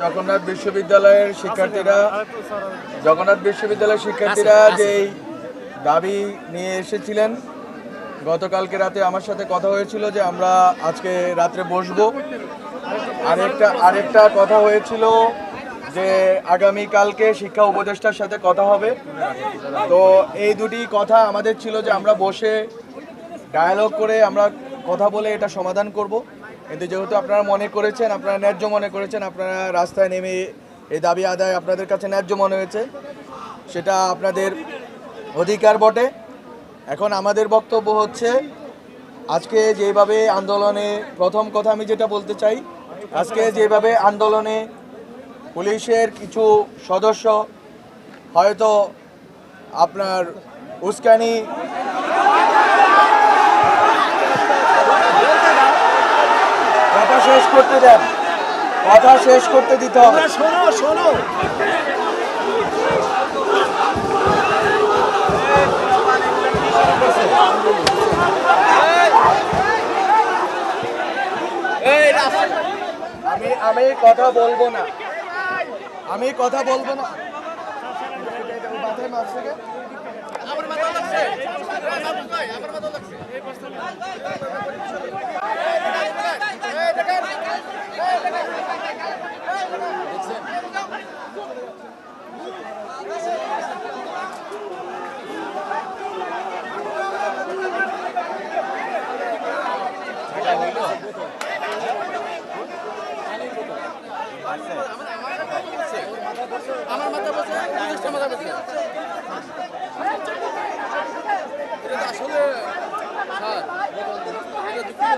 জগন্নাথ বিশ্ববিদ্যালয়ের শিক্ষার্থীরা জগন্নাথ বিশ্ববিদ্যালয়ের শিক্ষার্থীরা যেই দাবি নিয়ে এসেছিলেন গতকালকে রাতে আমার সাথে কথা হয়েছিল যে আমরা আজকে রাত্রে বসবো। আরেকটা আরেকটা কথা হয়েছিল যে আগামী কালকে শিক্ষা উপদেষ্টার সাথে কথা হবে। তো এই দুটি কথা আমাদের ছিল যে আমরা বসে ডায়ালগ করে আমরা কথা বলে এটা সমাধান করব। কিন্তু যেহেতু আপনারা মনে করেছেন, আপনারা ন্যায্য মনে করেছেন, আপনারা রাস্তায় নেমে এই দাবি আদায় আপনাদের কাছে ন্যায্য মনে হয়েছে, সেটা আপনাদের অধিকার বটে। এখন আমাদের বক্তব্য হচ্ছে, আজকে যেভাবে আন্দোলনে প্রথম কথা আমি যেটা বলতে চাই, আজকে যেভাবে আন্দোলনে পুলিশের কিছু সদস্য হয়তো আপনার উস্কানি শেষ করতে দেন কথা শেষ করতে দিতে হবে শোনো শোনো আমি আমি কথা বলব না আমি কথা বলব না মাছ থেকে আমার মাথা বসে মাথা বসে এটা তো আসলে স্যার এটা দুঃখজনক ব্যাপার স্যার।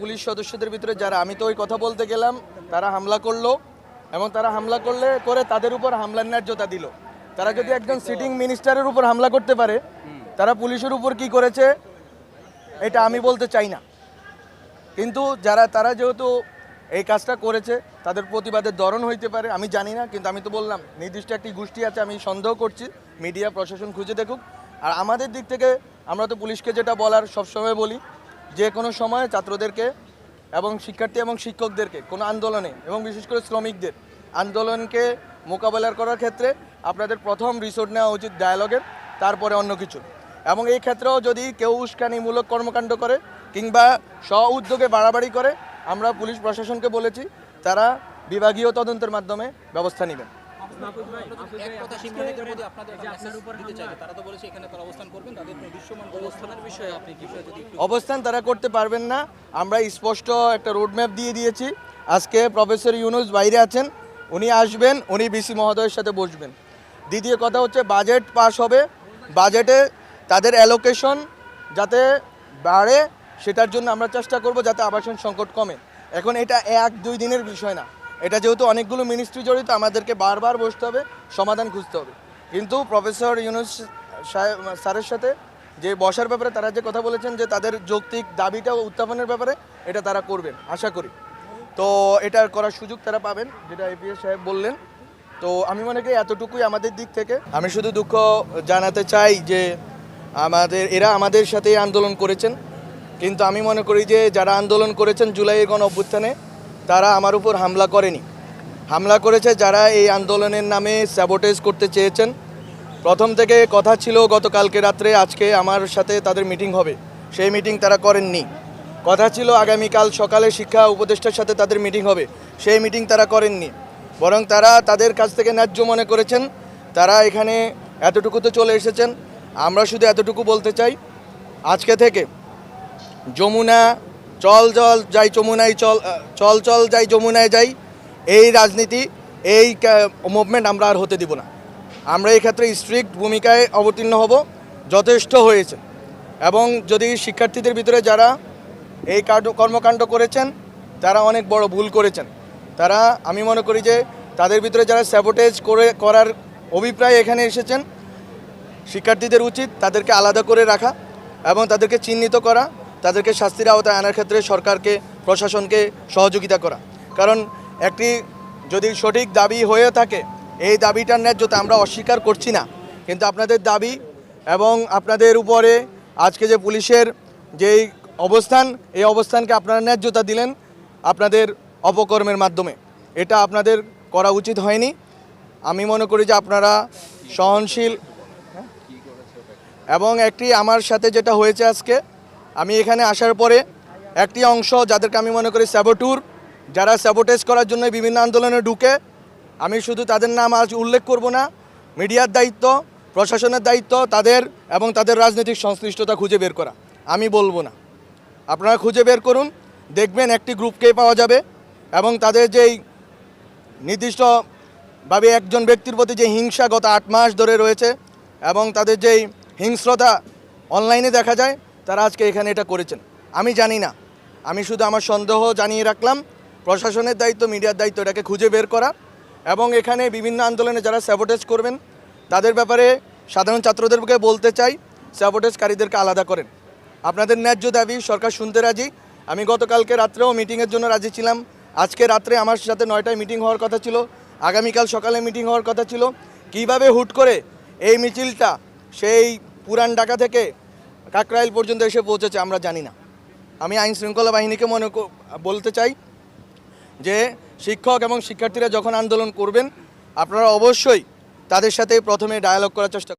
পুলিশ সদস্যদের ভিতরে যারা, আমি তো ওই কথা বলতে গেলাম, তারা হামলা করল এবং তারা হামলা করলে করে তাদের উপর হামলার ন্যায্যতা দিল। তারা যদি একজন সিটিং মিনিস্টারের উপর হামলা করতে পারে, তারা পুলিশের উপর কি করেছে, এটা আমি বলতে চাই না। কিন্তু যারা, তারা যেহেতু এই কাজটা করেছে, তাদের প্রতিবাদের ধরন হইতে পারে, আমি জানি না, কিন্তু আমি তো বললাম, নির্দিষ্ট একটি গোষ্ঠী আছে, আমি সন্দেহ করছি মিডিয়া প্রশাসন খুঁজে দেখুক। আর আমাদের দিক থেকে আমরা তো পুলিশকে যেটা বলার সবসময় বলি যে কোনো সময় ছাত্রদেরকে এবং শিক্ষার্থী এবং শিক্ষকদেরকে কোনো আন্দোলনে এবং বিশেষ করে শ্রমিকদের আন্দোলনকে মোকাবেলা করার ক্ষেত্রে আপনাদের প্রথম রিসোর্ট নেওয়া উচিত ডায়ালগের, তারপরে অন্য কিছু। এবং এই ক্ষেত্রেও যদি কেউ উস্কানিমূলক কর্মকাণ্ড করে কিংবা স্ব উদ্যোগে বাড়াবাড়ি করে, আমরা পুলিশ প্রশাসনকে বলেছি, তারা বিভাগীয় তদন্তের মাধ্যমে ব্যবস্থা নেবেন। এক কথা শিক্ষার্থীদের প্রতি আপনাদের মেসেজ দিতে চাই যে তারা তো বলেছে এখানে তারা অবস্থান করবেন তাদের দৃশ্যমান অবস্থানের বিষয়ে আপনি বিষয়ে যদি একটু অবস্থান তারা করতে পারবেন না। আমরা স্পষ্ট একটা রোডম্যাপ দিয়ে দিয়েছি। আজকে প্রফেসর ইউনুস বাইরে আছেন উনি আসবেন উনি বিসি মহোদয়ের সাথে বসবেন। দ্বিতীয় কথা হচ্ছে বাজেট পাস হবে। বাজেটে তাদের অ্যালোকেশন যাতে বাড়ে সেটার জন্য আমরা চেষ্টা করব যাতে আবাসন সংকট কমে। এখন এটা এক দুই দিনের বিষয় না। এটা যেহেতু অনেকগুলো মিনিস্ট্রি জড়িত, আমাদেরকে বারবার বসতে হবে, সমাধান খুঁজতে হবে। কিন্তু প্রফেসর ইউনুস সাহেব, স্যারের সাথে যে বসার ব্যাপারে তারা যে কথা বলেছেন যে তাদের যৌক্তিক দাবিটা উত্থাপনের ব্যাপারে এটা তারা করবেন, আশা করি। তো এটা করার সুযোগ তারা পাবেন, যেটা এপিএস সাহেব বললেন। তো আমি মনে করি এতটুকুই আমাদের দিক থেকে। আমি শুধু দুঃখ জানাতে চাই যে আমাদের, এরা আমাদের সাথেই আন্দোলন করেছেন। কিন্তু আমি মনে করি যে যারা আন্দোলন করেছেন জুলাইয়ের গণ অভ্যুত্থানে তারা আমার উপর হামলা করেনি। হামলা করেছে যারা এই আন্দোলনের নামে স্যাবোটেজ করতে চেয়েছেন। প্রথম থেকে কথা ছিল, গতকালকে রাত্রে আজকে আমার সাথে তাদের মিটিং হবে। সেই মিটিং তারা করেননি। কথা ছিল, আগামীকাল সকালে শিক্ষা উপদেষ্টার সাথে তাদের মিটিং হবে। সেই মিটিং তারা করেননি। বরং তারা তাদের কাছ থেকে ন্যায্য মনে করেছেন। তারা এখানে এতটুকু তো চলে এসেছেন। আমরা শুধু এতটুকু বলতে চাই, আজকে থেকে যমুনা চল জল যাই যমুনায়, চল চল চল, যাই যমুনায় যাই। এই রাজনীতি, এই মুভমেন্ট আমরা আর হতে দিব না। আমরা এই ক্ষেত্রে স্ট্রিক্ট ভূমিকায় অবতীর্ণ হব, যথেষ্ট হয়েছে। এবং যদি শিক্ষার্থীদের ভিতরে যারা এই কর্মকাণ্ড করেছেন, তারা অনেক বড় ভুল করেছেন। তারা, আমি মনে করি যে তাদের ভিতরে যারা স্যাবোটেজ করে, করার অভিপ্রায় এখানে এসেছেন, শিক্ষার্থীদের উচিত তাদেরকে আলাদা করে রাখা এবং তাদেরকে চিহ্নিত করা। তাদেরকে শাস্তির আওতায় আনার ক্ষেত্রে সরকারকে, প্রশাসনকে সহযোগিতা করা। কারণ একটি যদি সঠিক দাবি হয়ে থাকে, এই দাবিটার ন্যায্যতা আমরা অস্বীকার করছি না। কিন্তু আপনাদের দাবি এবং আপনাদের উপরে আজকে যে পুলিশের যেই অবস্থান, এই অবস্থানকে আপনারা ন্যায্যতা দিলেন আপনাদের অপকর্মের মাধ্যমে। এটা আপনাদের করা উচিত হয়নি। আমি মনে করি যে আপনারা সহনশীল এবং একটি আমার সাথে যেটা হয়েছে আজকে আমি এখানে আসার পরে একটি অংশ যাদেরকে আমি মনে করি স্যাবোটুর যারা স্যাবোটেজ করার জন্য বিভিন্ন আন্দোলনে ঢুকে, আমি শুধু তাদের নাম আজ উল্লেখ করব না, মিডিয়ার দায়িত্ব, প্রশাসনের দায়িত্ব, তাদের এবং তাদের রাজনৈতিক সংশ্লিষ্টতা খুঁজে বের করা। আমি বলব না। আপনারা খুঁজে বের করুন, দেখবেন একটি গ্রুপকে পাওয়া যাবে এবং তাদের যেই নির্দিষ্টভাবে একজন ব্যক্তির প্রতি যে হিংসা গত আট মাস ধরে রয়েছে এবং তাদের যেই হিংস্রতা অনলাইনে দেখা যায় তারা আজকে এখানে এটা করেছেন। আমি জানি না। আমি শুধু আমার সন্দেহ জানিয়ে রাখলাম, প্রশাসনের দায়িত্ব, মিডিয়ার দায়িত্ব, এটাকে খুঁজে বের করা এবং এখানে বিভিন্ন আন্দোলনে যারা স্যাবোটেজ করবেন, তাদের ব্যাপারে সাধারণ ছাত্রদেরকে বলতে চাই স্যাবোটেজকারীদেরকে আলাদা করেন। আপনাদের ন্যায্য দাবি সরকার শুনতে রাজি। আমি গতকালকে রাত্রেও মিটিংয়ের জন্য রাজি ছিলাম। আজকে রাত্রে আমার সাথে নয়টায় মিটিং হওয়ার কথা ছিল। আগামীকাল সকালে মিটিং হওয়ার কথা ছিল। কীভাবে হুট করে এই মিছিলটা, সেই পুরান ঢাকা থেকে কাকরাইল পর্যন্ত এসে পৌঁছেছে, আমরা জানি না। আমি আইন শৃঙ্খলা বাহিনীকে মনে বলতে চাই যে শিক্ষক এবং শিক্ষার্থীরা যখন আন্দোলন করবেন, আপনারা অবশ্যই তাদের সাথে প্রথমে ডায়ালগ করার চেষ্টা